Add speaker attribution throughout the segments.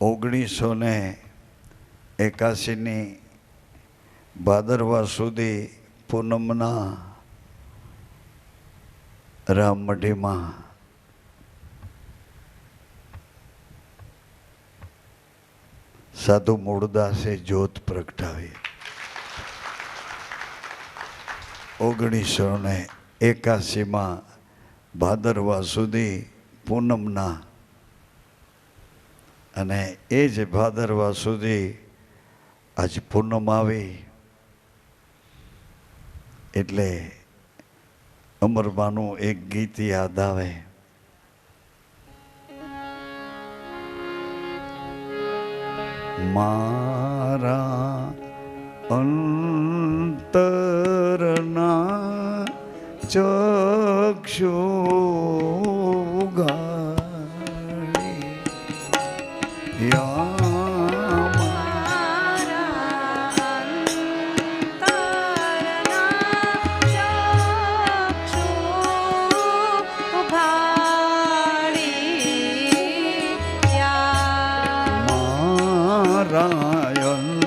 Speaker 1: ઓગણીસો ને એકાશીની ભાદરવા સુધી પૂનમના રામમઢીમાં સાધુ મૂળદાસે જ્યોત પ્રગટાવી. ઓગણીસો ને એકાશીમાં ભાદરવા સુધી પૂનમના અને એ જ ભાદરવા સુધી આજ પૂનમ આવી. એટલે અમરબાનું એક ગીત યાદ આવે. મારા અંતરના ચક્ષુ 아, 나연.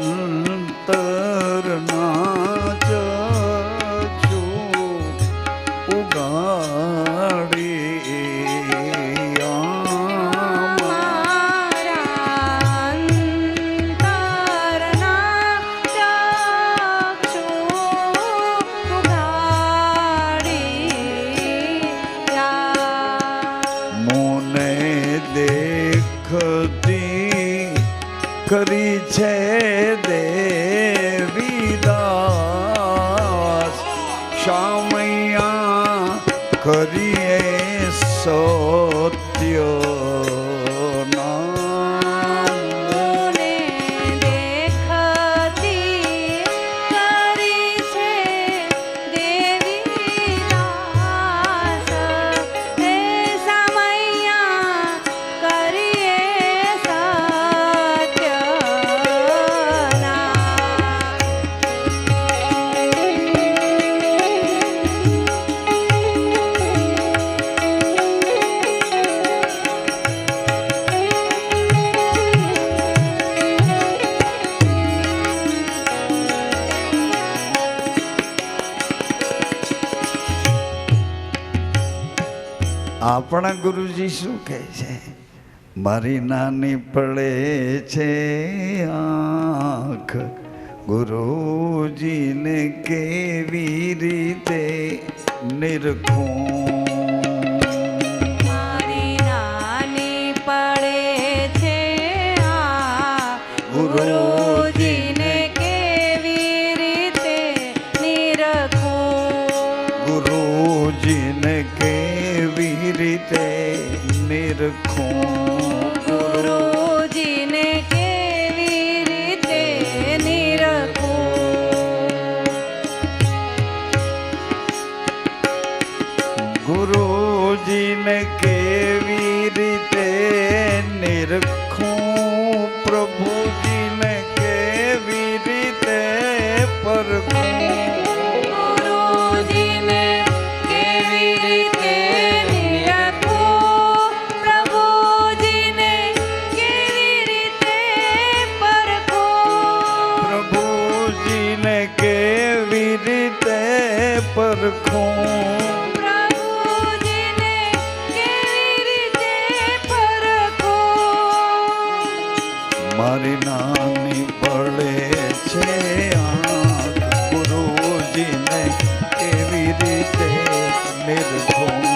Speaker 1: করি આપણા ગુરુજી શું કહે છે? મારી નાની પડે છે આંખ ગુરુજીને કેવી રીતે નિરખું?
Speaker 2: મારી નાની પડે છે આ ગુરુજીને કેવી રીતે નિરખું
Speaker 1: ગુરુજીને કેવી રીતે નિરખું
Speaker 2: ગુરુજીને કેવી રીતે નિરખું
Speaker 1: પ્રભુજીને કેવી રીતે પરખું
Speaker 2: નિરખું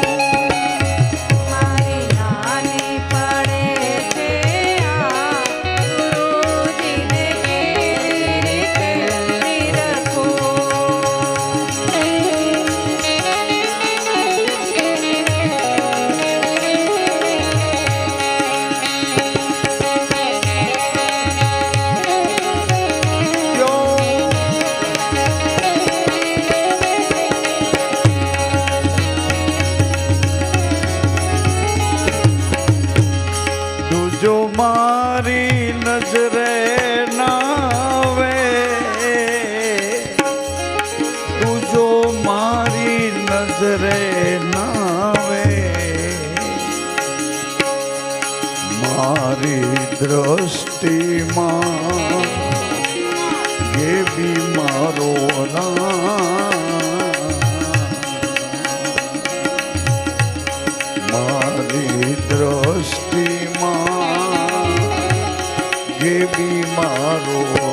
Speaker 1: મારી દ્રષ્ટિમાં એ બી મારો મારી દ્રષ્ટિમાં એ મારો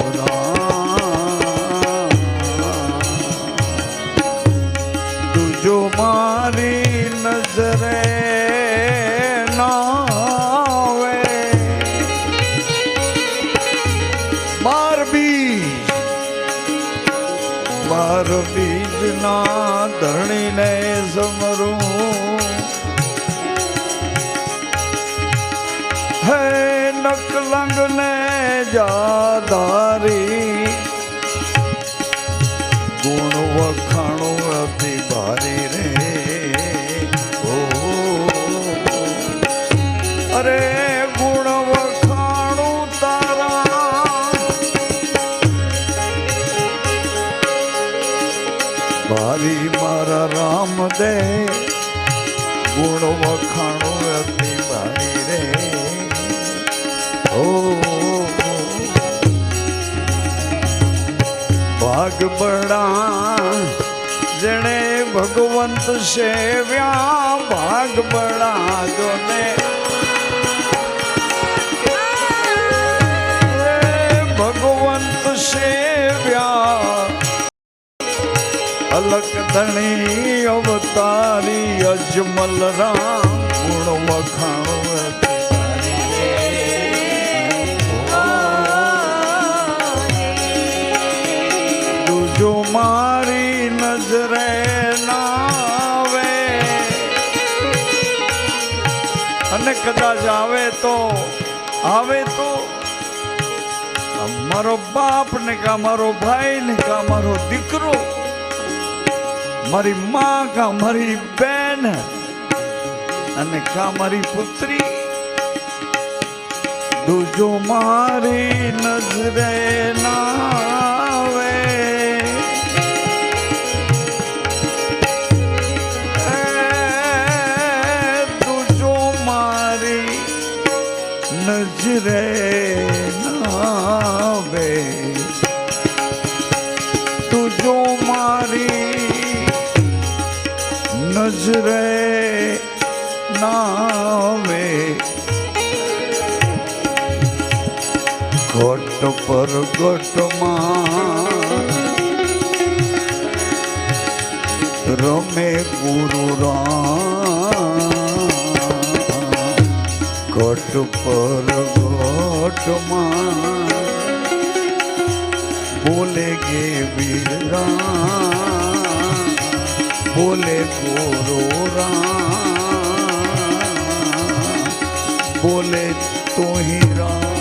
Speaker 1: બીજના ધણીને સમરું હે નકલંગ ને જાધારી ગુણ વખાણું અતિ ભારી રે. ભારી મારા રામ દે ગુણ વખાણો અતિ ભારી રે. ઓ ભાગ બડા જેણે ભગવંત સેવ્યા. ભાગ બડા જોને અલક ધણી અવતારી અજમલ રામ ગુણ વખાણો જો મારી નજરે નાવે. અને કદાચ આવે તો આવે તો મારો બાપ ને કા મારો ભાઈ ને કા મારો દીકરો મારી માં કા મારી બેન અને કા મારી પુત્રી. દૂજો મારી નજરે નાવે નજરે નાવે ઘટ પર ઘટમાં રમે ગુરુ રામ ઘટ પર ઘટમાં બોલે ગે વીરા બોલે ગોરો રામ. બોલે તો રામ.